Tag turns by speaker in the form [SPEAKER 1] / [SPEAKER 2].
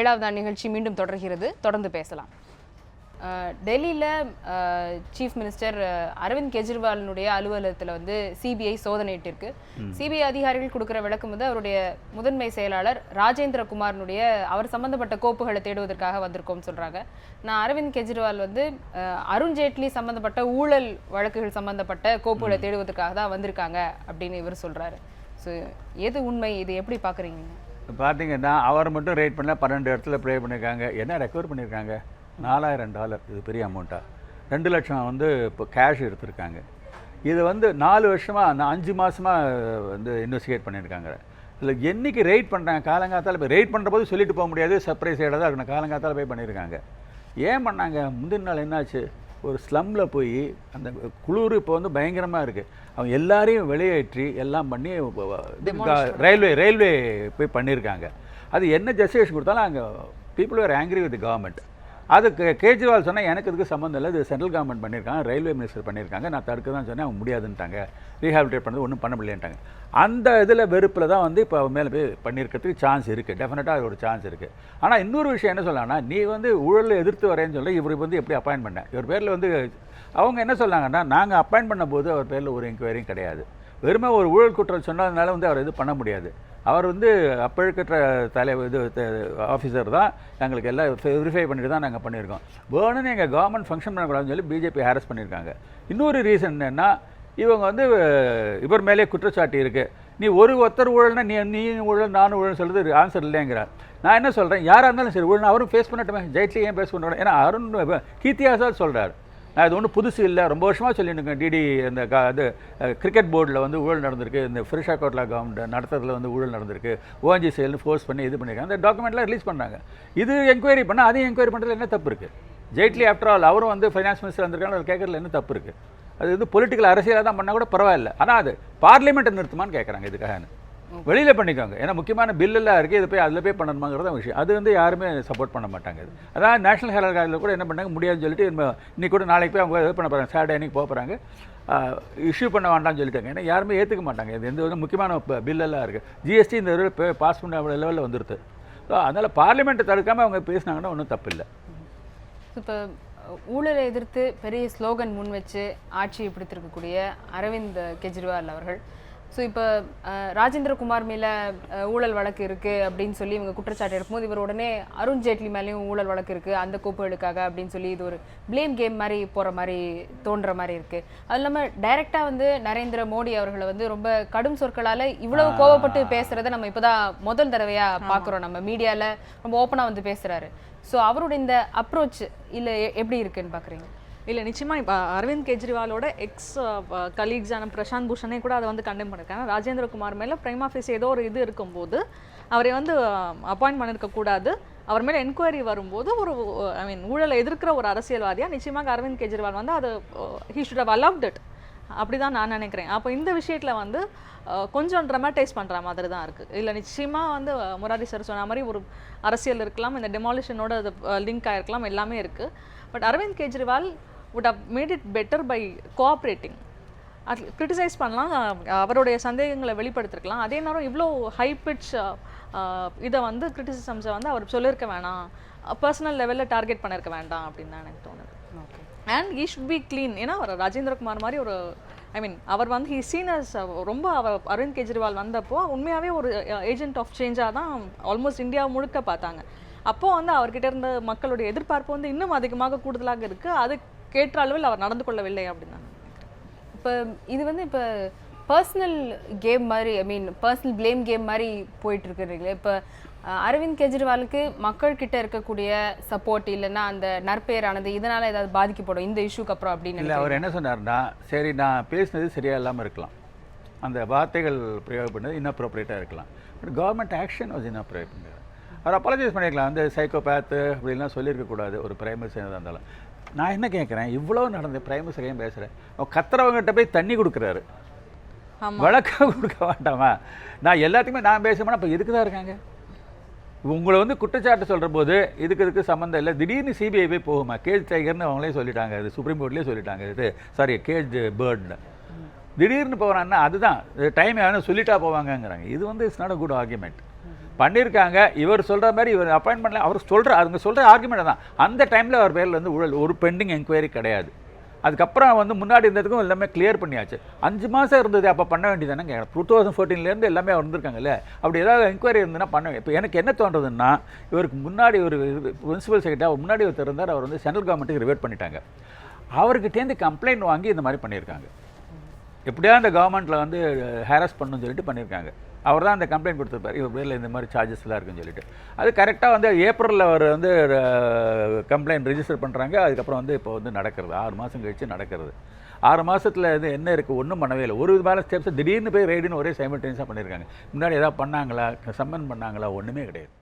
[SPEAKER 1] ஏழாவது நிகழ்ச்சி மீண்டும் தொடர்கிறது. தொடர்ந்து பேசலாம். டெல்லியில சீஃப் மினிஸ்டர் அரவிந்த் கெஜ்ரிவாலினுடைய அலுவலகத்தில் வந்து சிபிஐ சோதனையிட்டிருக்கு. சிபிஐ அதிகாரிகள் கொடுக்குற விளக்கம் வந்து அவருடைய முதன்மை செயலாளர் ராஜேந்திர குமாரனுடைய அவர் சம்பந்தப்பட்ட கோப்புகளை தேடுவதற்காக வந்திருக்கோம்னு சொல்றாங்க. நான் அரவிந்த் கெஜ்ரிவால் வந்து அருண் ஜேட்லி சம்பந்தப்பட்ட ஊழல் வழக்குகள் சம்பந்தப்பட்ட கோப்புகளை தேடுவதற்காக தான் வந்திருக்காங்க அப்படின்னு இவர் சொல்றாரு. ஸோ எது உண்மை? இது எப்படி பார்க்குறீங்க
[SPEAKER 2] பார்த்தீங்கன்னா அவர் மட்டும் ரேட் பண்ணல பன்னெண்டு இடத்துல ப்ளே பண்ணியிருக்காங்க என்ன ரெக்கவர் பண்ணியிருக்காங்க நாலாயிரம் டாலர் இது பெரிய அமௌண்ட்டாக ரெண்டு லட்சம் வந்து இப்போ கேஷ் எடுத்திருக்காங்க. இது வந்து நாலு வருஷமாக அஞ்சு மாதமாக வந்து இன்வெஸ்டிகேட் பண்ணியிருக்காங்க இதில் என்னைக்கு ரைட் பண்ணுறாங்க காலங்காத்தால் போய் ரைட் பண்ணுற போது சொல்லிட்டு போக முடியாது. சர்ப்ரைஸ் தான் இருக்கணும் காலங்காத்தால் போய் பண்ணியிருக்காங்க ஏன் பண்ணாங்க? முந்தின நாள் என்னாச்சு? ஒரு ஸ்லம்மில் போய் அந்த குளிர் இப்போ வந்து பயங்கரமாக இருக்குது அவங்க எல்லாரையும் வெளியேற்றி எல்லாம் பண்ணி ரயில்வே ரயில்வே போய் பண்ணியிருக்காங்க அது என்ன ஜஸ்டிஃபிகேஷன் கொடுத்தாலும் அங்கே people are angry with government அது கேஜ்ரிவால் சொன்னால் எனக்கு இதுக்கு சம்மந்தம் இல்லை. இது சென்ட்ரல் கவர்மெண்ட் பண்ணியிருக்காங்க ரயில்வே மினிஸ்டர் பண்ணியிருக்காங்க நான் தடுக்க தான் சொன்னேன் அவங்க முடியாதுன்ட்டாங்க. ரீஹாபிலிட்டேட் பண்ணது ஒன்றும் பண்ண முடியலன்ட்டாங்க. அந்த இதில் வெறுப்பில் தான் வந்து இப்போ மேலே போய் பண்ணியிருக்கிறதுக்கு சான்ஸ் இருக்குது டெஃபினட்டாக அது ஒரு சான்ஸ் இருக்குது ஆனால் இன்னொரு விஷயம் என்ன சொல்லலாம்னா நீ வந்து ஊழலை எதிர்த்து வரேன்னு சொல்ல இவருக்கு வந்து எப்படி அப்பாயின் பண்ணேன் இவர் பேரில் வந்து அவங்க என்ன சொன்னாங்கன்னா நாங்கள் அப்பாயின் பண்ணும்போது அவர் பேரில் ஒரு என்கொயரியும் கிடையாது. வெறுமை ஒரு ஊழல் குற்றம் சொன்னதுனால வந்து அவர் இது பண்ண முடியாது. அவர் வந்து அப்போ இருக்கிற தலைவர் இது ஆஃபீஸர் தான். எங்களுக்கு எல்லாம் வெரிஃபை பண்ணிட்டு தான் நாங்கள் பண்ணியிருக்கோம். வேணும்னு எங்கள் கவர்மெண்ட் ஃபங்க்ஷன் பண்ணக்கூடாதுன்னு சொல்லி பிஜேபி ஹாரஸ் பண்ணியிருக்காங்க. இன்னொரு ரீசன் என்னென்னா இவங்க வந்து இவர் மேலே குற்றச்சாட்டு இருக்குது நீ ஒரு ஒருத்தர் ஊழல்னா நீ நீ ஊழல் நானும் ஊழல் சொல்கிறது ஆன்சர் இல்லைங்கிறார். நான் என்ன சொல்கிறேன் யாராக இருந்தாலும் சரி ஊழல் அவரும் ஃபேஸ் பண்ணட்டுமே. ஜெயிட்லி ஏன் ஃபேஸ் பண்ணுறோம் ஏன்னா அருண் கீர்த்தி சொல்கிறார் நான் இது ஒன்றும் புதுசு இல்லை. ரொம்ப வருஷமாக சொல்லிட்டு இருக்கேன் டிடி இந்த க இது கிரிக்கெட் போர்டில் வந்து ஊழல் நடந்திருக்கு. இந்த ஃபிரிஷா கோட்லா கவர்மெண்ட் நடத்துறதுல வந்து ஊழல் நடந்திருக்கு. ஓஎன்ஜி செயல்னு ஃபோர்ஸ் பண்ணி இது பண்ணியிருக்காங்க. அந்த டாக்குமெண்ட்லாம் ரிலீஸ் பண்ணாங்க. இது என்கொயரி பண்ணால் அதையும் என்கொயரி பண்ணுறதுல என்ன தப்பு இருக்குது ஜெய்ட்லி ஆஃப்டர் ஆல் அவரும் வந்து ஃபைனான்ஸ் மினிஸ்டர் வந்திருக்காங்க அவர் கேட்கறதுல என்ன தப்பு இருக்குது அது வந்து பொலிட்டிக்கல் அரசியலாக தான் பண்ணால் கூட பரவாயில்ல. ஆனால் அது பார்லிமெண்ட்டை நிறுத்துமான்னு கேட்குறாங்க இதுக்காக வெளியில் பண்ணிக்கோங்க. ஏன்னா முக்கியமான பில் எல்லாம் இருக்குது இது போய் அதில் போய் பண்ணணுமாங்கிறது விஷயம். அது வந்து யாருமே சப்போர்ட் பண்ண மாட்டாங்க இது. அதான் நேஷனல் ஹெரால்ட் கார்டில் கூட என்ன பண்ணாங்க? முடியாதுன்னு சொல்லிட்டு இன்னைக்கு கூட நாளைக்கு போய் அவங்க இது பண்ண போகிறாங்க சாட்டர்டே அன்னைக்கு போக போகிறாங்க இஷ்யூ பண்ண வேண்டாம்னு சொல்லிட்டாங்க. ஏன்னா யாருமே ஏற்றுக்க மாட்டாங்க. இது எந்த ஒரு முக்கியமான பில் எல்லாம் இருக்குது ஜிஎஸ்டி இந்த பாஸ் பண்ண லெவலில் வந்துருது. ஸோ அதனால் பார்லிமெண்ட்டை தடுக்காமல் அவங்க பேசினாங்கன்னா ஒன்றும் தப்பு இல்லை
[SPEAKER 1] இப்போ ஊழலை எதிர்த்து பெரிய ஸ்லோகன் முன் வச்சு ஆட்சியை பிடித்திருக்கக்கூடிய அரவிந்த் கெஜ்ரிவால் அவர்கள் ஸோ இப்போ ராஜேந்திர குமார் மேல ஊழல் வழக்கு இருக்கு அப்படின்னு சொல்லி இவங்க குற்றச்சாட்டு எடுக்கும்போது இவர் உடனே அருண் ஜேட்லி மேலேயும் ஊழல் வழக்கு இருக்கு அந்த கோப்புகளுக்காக அப்படின்னு சொல்லி இது ஒரு ப்ளேம் கேம் மாதிரி போற மாதிரி தோன்ற மாதிரி இருக்கு. அது இல்லாம டைரக்டா வந்து நரேந்திர மோடி அவர்களை வந்து ரொம்ப கடும் சொற்களால இவ்வளவு கோவப்பட்டு பேசுறதை நம்ம இப்போதான் முதல் தடவையா பார்க்குறோம் நம்ம மீடியால ரொம்ப ஓப்பனா வந்து பேசுறாரு. ஸோ அவரோட இந்த அப்ரோச் இல்ல எப்படி இருக்குன்னு பாக்குறீங்க?
[SPEAKER 3] இல்லை நிச்சயமாக இப்போ அரவிந்த் கெஜ்ரிவாலோட எக்ஸ் கலீக்ஸான பிரசாந்த் பூஷனே கூட அதை வந்து கண்டெம் பண்ணியிருக்காங்க ராஜேந்திர குமார் மேலே பிரைம் ஆஃபீஸ் ஏதோ ஒரு இது இருக்கும்போது அவரை வந்து அப்பாயிண்ட் பண்ணியிருக்கக்கூடாது அவர் மேலே என்கொயரி வரும்போது ஒரு ஐ மீன் ஊழலை எதிர்க்கிற ஒரு அரசியல்வாதியாக நிச்சயமாக அரவிந்த் கெஜ்ரிவால் வந்து அது he should have allowed it அப்படி தான் நான் நினைக்கிறேன். அப்போ இந்த விஷயத்தில் வந்து கொஞ்சம் ட்ரமாட்டைஸ் பண்ணுற மாதிரி தான் இருக்குது இல்லை நிச்சயமாக வந்து முராரி சார் சொன்ன மாதிரி ஒரு அரசியல் இருக்கலாம் இந்த டெமாலிஷனோட அது லிங்க் ஆகிருக்கலாம் எல்லாமே இருக்குது but Arvind Kejriwal would have made it better by cooperating. அது கிரிட்டிசைஸ் பண்ணலாம் அவருடைய சந்தேகங்களை வெளிப்படுத்திருக்கலாம். அதே நேரம் இவ்வளோ ஹை பிட்ச் இதை வந்து கிரிட்டிசிசம்ஸை வந்து அவர் சொல்லியிருக்க வேணாம். பர்சனல் லெவலில் டார்கெட் பண்ணியிருக்க வேண்டாம் அப்படின்னு தான் எனக்கு தோணுது.
[SPEAKER 1] Okay
[SPEAKER 3] and he should be clean ஏன்னா அவர் ராஜேந்திரகுமார் மாதிரி ஒரு ஐ மீன் அவர் வந்து ஹி சீனர்ஸ் ரொம்ப அவர் அரவிந்த் கெஜ்ரிவால் வந்தப்போ உண்மையாகவே ஒரு ஏஜென்ட் ஆஃப் சேஞ்சாக தான் ஆல்மோஸ்ட் இந்தியா முழுக்க பார்த்தாங்க. அப்போ வந்து அவர்கிட்ட இருந்த மக்களுடைய எதிர்பார்ப்பு வந்து இன்னும் அதிகமாக கூடுதலாக இருக்கு. அது கேட்ட அளவில் அவர் நடந்து கொள்ளவில்லை அப்படின்னு.
[SPEAKER 1] இப்போ இது வந்து இப்போ பர்சனல் கேம் மாதிரி I mean personal blame game மாதிரி போயிட்டு இருக்குறீங்களே இப்போ அரவிந்த் கெஜ்ரிவாலுக்கு மக்கள் கிட்ட இருக்கக்கூடிய சப்போர்ட் இல்லைன்னா அந்த நற்பெயரானது இதனால ஏதாவது பாதிக்கப்படும் இந்த இஷ்யூக்கு அப்புறம் அப்படின்னு
[SPEAKER 2] இல்லை அவர் என்ன சொன்னார்னா சரி நான் பேசினது சரியா இல்லாமல் இருக்கலாம். அந்த வார்த்தைகள் பிரயோகம் பண்ணது inappropriate-ஆ இருக்கலாம். பட் கவர்மெண்ட் ஆக்ஷன் வாஸ் பண்ணுறாரு அவர் அப்பாலஜைஸ் பண்ணியிருக்கலாம் வந்து சைக்கோபேத்து அப்படிலாம் சொல்லியிருக்கக்கூடாது ஒரு பிரைமரி செய்யறதா இருந்தாலும். நான் என்ன கேட்குறேன்? இவ்வளோ நடந்த பிரைமரி சரியாக பேசுகிறேன் அவன் கத்துறவங்ககிட்ட போய் தண்ணி கொடுக்குறாரு. வழக்கம் கொடுக்க வேண்டாமா நான் எல்லாத்துக்குமே நான் பேசுவேன் அப்போ எதுக்கு தான் இருக்காங்க? உங்களை வந்து குற்றச்சாட்டு சொல்கிற போது இதுக்கு இதுக்கு சம்மந்தம் இல்லை. திடீர்னு சிபிஐ போய் போகுமா? கேஜ் டைகர்னு அவங்களே சொல்லிட்டாங்க. இது சுப்ரீம் கோர்ட்லேயே சொல்லிட்டாங்க. இது சாரி கேஜ் பேர்ட்னு திடீர்னு போகிறான்னா அதுதான். டைம் யாரும் சொல்லிட்டா போவாங்கங்கிறாங்க. இது வந்து it's not a good argument பண்ணியிருக்காங்க இவர் சொல்கிற மாதிரி இவர் அப்பாயின்மெண்ட்ல அவர் சொல்கிற அவங்க சொல்கிற ஆர்குமெண்ட் தான் அந்த டைமில் அவர் பேரில் வந்து ஊழல் ஒரு பெண்டிங் என்கொயரி கிடையாது. அதுக்கப்புறம் வந்து முன்னாடி இருந்ததுக்கும் எல்லாமே கிளியர் பண்ணியாச்சு. அஞ்சு மாதம் இருந்தது அப்போ பண்ண வேண்டியதானே டூ தௌசண்ட் ஃபோர்டீன்லேருந்து எல்லாமே வந்திருக்காங்கல்ல. அப்படி ஏதாவது என்கொயரி இருந்ததுன்னா பண்ண இப்போ எனக்கு என்ன தோன்றதுன்னா இவருக்கு முன்னாடி ஒரு பிரின்சிபல் செக்ரட்டரி அவர் முன்னாடி ஒருத்தர் இருந்தார். அவர் வந்து சென்ட்ரல் கவர்மெண்ட்டுக்கு ரிவேட் பண்ணிட்டாங்க. அவர்கிட்டேருந்து கம்ப்ளைண்ட் வாங்கி இந்த மாதிரி பண்ணியிருக்காங்க. எப்படியா அந்த கவர்மெண்ட்டில் வந்து ஹேரஸ் பண்ணணும்னு சொல்லிட்டு பண்ணியிருக்காங்க. அவர் தான் அந்த கம்ப்ளைண்ட் கொடுத்துருப்பார். இவர் பேரில் இந்த மாதிரி சார்ஜஸ்லாம் இருக்குன்னு சொல்லிட்டு. அது கரெக்டாக வந்து ஏப்ரலில் அவர் வந்து கம்ப்ளைண்ட் ரிஜிஸ்டர் பண்ணுறாங்க அதுக்கப்புறம் வந்து இப்போ வந்து நடக்கிறது. ஆறு மாதம் கழித்து நடக்கிறது. ஆறு மாதத்தில் இது என்ன இருக்குது ஒன்றும் பண்ணவே இல்லை. ஒரு விதமான ஸ்டெப்ஸ் திடீர்னு போய் ரைடுன்னு ஒரே சைமல்டேனியஸாக பண்ணியிருக்காங்க முன்னாடி ஏதாவது பண்ணாங்களா? சம்மன் பண்ணாங்களா? ஒன்றுமே கிடையாது.